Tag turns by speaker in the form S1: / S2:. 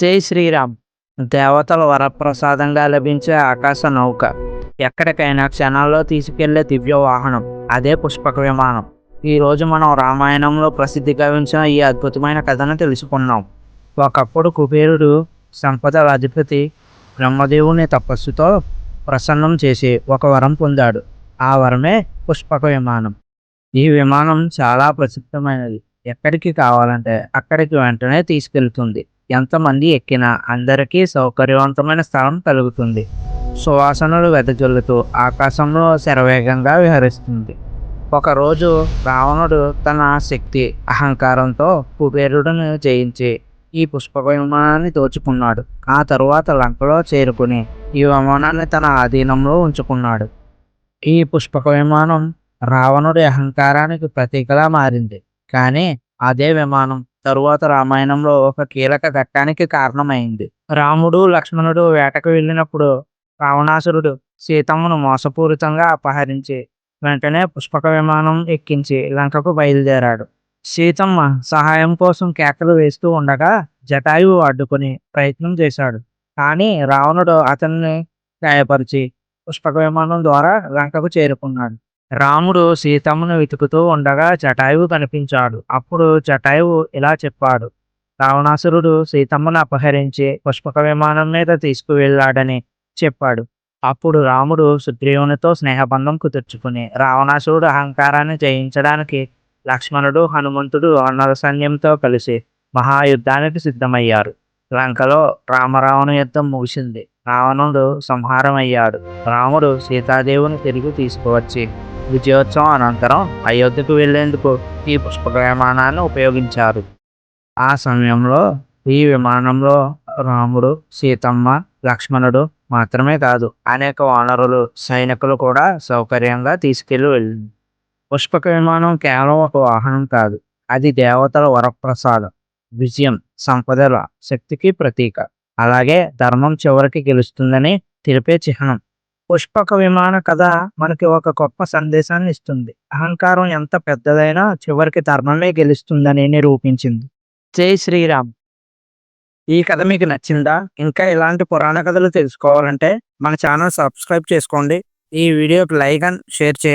S1: జై శ్రీరామ్. దేవతల వరప్రసాదంగా లభించే ఆకాశ నౌక. ఎక్కడికైనా క్షణాల్లో తీసుకెళ్ళే దివ్య వాహనం అదే పుష్పక విమానం ఈరోజు మనం రామాయణంలో ప్రసిద్ధి గావించిన ఈ అద్భుతమైన కథను తెలుసుకున్నాం. ఒకప్పుడు కుబేరుడు సంపద అధిపతి బ్రహ్మదేవుని తపస్సుతో ప్రసన్నం చేసి ఒక వరం పొందాడు. ఆ వరమే పుష్పక విమానం ఈ విమానం చాలా ప్రసిద్ధమైనది. ఎక్కడికి కావాలంటే అక్కడికి వెంటనే తీసుకెళ్తుంది. ఎంతమంది ఎక్కినా అందరికీ సౌకర్యవంతమైన స్థలం కలుగుతుంది. సువాసనలు వెదజల్లుతూ ఆకాశంలో శరవేగంగా విహరిస్తుంది. ఒకరోజు రావణుడు తన శక్తి అహంకారంతో కుబేరుడిని జయించి ఈ పుష్ప విమానాన్ని దోచుకున్నాడు. ఆ తరువాత లంకలో చేరుకుని ఈ విమానాన్ని తన ఆధీనంలో ఉంచుకున్నాడు. ఈ పుష్పక విమానం రావణుడి అహంకారానికి ప్రతీకలా మారింది. కానీ అదే విమానం తరువాత రామాయణంలో ఒక కీలక ఘట్టానికి కారణమైంది. రాముడు లక్ష్మణుడు వేటకు వెళ్ళినప్పుడు రావణాసురుడు సీతమ్మను మోసపూరితంగా అపహరించి వెంటనే పుష్పక విమానం ఎక్కించి లంకకు బయలుదేరాడు. సీతమ్మ సహాయం కోసం కేకలు వేస్తూ ఉండగా జటాయువు అడ్డుకుని ప్రయత్నం చేశాడు. కానీ రావణుడు అతన్ని గాయపరిచి పుష్పక విమానం ద్వారా లంకకు చేరుకున్నాడు. రాముడు సీతమ్మను వెతుకుతూ ఉండగా జటాయువు కనిపించాడు. అప్పుడు జటాయువు ఇలా చెప్పాడు. రావణాసురుడు సీతమ్మను అపహరించి పుష్పక విమానం మీద తీసుకువెళ్ళాడని చెప్పాడు. అప్పుడు రాముడు సుగ్రీవునితో స్నేహబంధం కుదుర్చుకుని రావణాసురుడు అహంకారాన్ని జయించడానికి లక్ష్మణుడు హనుమంతుడు వానర సైన్యంతో కలిసి మహాయుద్ధానికి సిద్ధమయ్యారు. లంకలో రామరావణ యుద్ధం ముగిసింది. రావణుడు సంహారమయ్యాడు. రాముడు సీతాదేవిని తిరిగి తీసుకువచ్చి విజయోత్సవం అనంతరం అయోధ్యకు వెళ్ళేందుకు ఈ పుష్పక విమానాన్ని ఉపయోగించారు. ఆ సమయంలో ఈ విమానంలో రాముడు సీతమ్మ లక్ష్మణుడు మాత్రమే కాదు అనేక వానరులు సైనికులు కూడా సౌకర్యంగా తీసుకెళ్ళి వెళ్ళింది పుష్పక విమానం కేవలం ఒక వాహనం కాదు అది దేవతల వరప్రసాదం విజయం సంపదల శక్తికి ప్రతీక. అలాగే ధర్మం చివరికి గెలుస్తుందని తెలిపే చిహ్నం. పుష్పక విమాన కథ మనకి ఒక గొప్ప సందేశాన్ని ఇస్తుంది. అహంకారం ఎంత పెద్దదైనా చివరికి ధర్మమే గెలుస్తుందని నిరూపించింది. జై శ్రీరామ్. ఈ కథ మీకు నచ్చిందా? ఇంకా ఇలాంటి పురాణ కథలు తెలుసుకోవాలంటే మన ఛానల్ సబ్స్క్రైబ్ చేసుకోండి. ఈ వీడియోకి లైక్ అండ్ షేర్ చేయండి.